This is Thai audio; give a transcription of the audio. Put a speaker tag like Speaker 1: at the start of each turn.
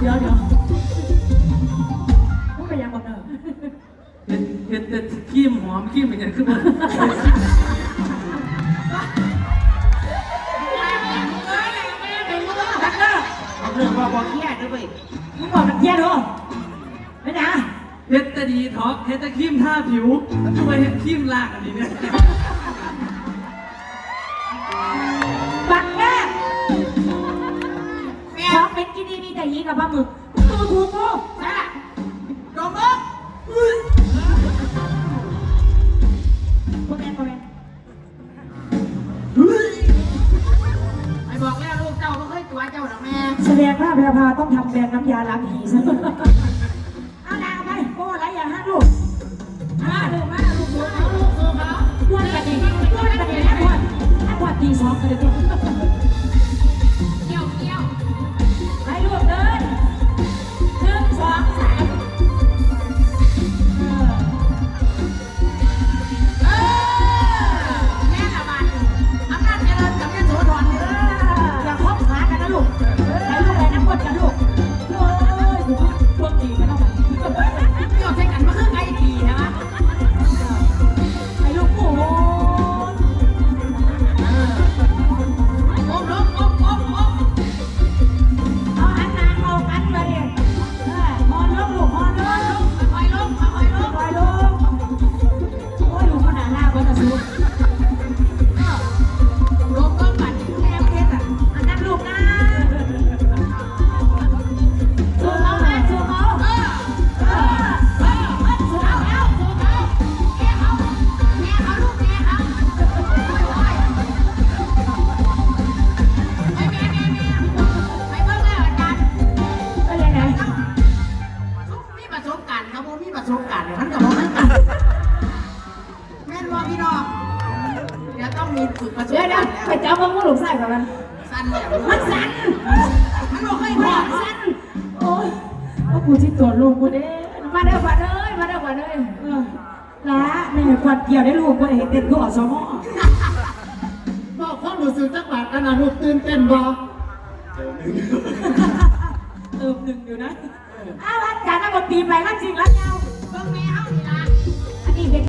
Speaker 1: เดี๋ยวมึงไปยังก่อนเนอะ
Speaker 2: เห็ดเห็ดแต่ขี้มหอมขี้มเป็นย่างขึ้นมา
Speaker 1: เนอะ
Speaker 3: เอาเรื่องว่าบอกเครียดด้วยเว้ย
Speaker 1: มึงบอกนักเที่ด้วยไม่นะ
Speaker 2: เห็ดต่ดีท็อกเห็ดต่ขี้มท่าผิวทำไมเห็ดขี้มลากอันนี้เนี่ย
Speaker 1: กับปลาหมึกตูถูกกู
Speaker 3: ใช่โดมเบิ้ง
Speaker 1: คนแม่คนแม่
Speaker 3: ไอ้บอกแล้วลูกเจ้าไม่เคยตัวเจ้าหรอกแม่
Speaker 1: แสดงว่าแพรพาต้องทำแบรนด์น้ำยาล้างหีซะเอานางไปโอ้ไรอย่าห้าลูก มึงหลุมใส่กับมัน
Speaker 3: สั้นแล้ว
Speaker 1: มันสั่น
Speaker 3: มันบอกให้
Speaker 1: มัน
Speaker 3: บอก
Speaker 1: สั่นโอ้ยว่ากูที่ตัวลูกกูเด้มาเด้อมาเด้อมาเด้อมาเด้อเออละนี่ควันเกี่ยวได้ลูกกูเห็นเด็กกูอสมอ
Speaker 3: บอกความรู้สึกจักบาทกันนะลูกตื่นเต้นบ่
Speaker 1: เติมหนึ่งอยู่นะอ้าวอาจารย์นักดนตรีไปแล้วจริงแล้วเจ้า
Speaker 3: เบิ่งแม่เฮานี่ล่ะ
Speaker 1: อันนี้เด็ก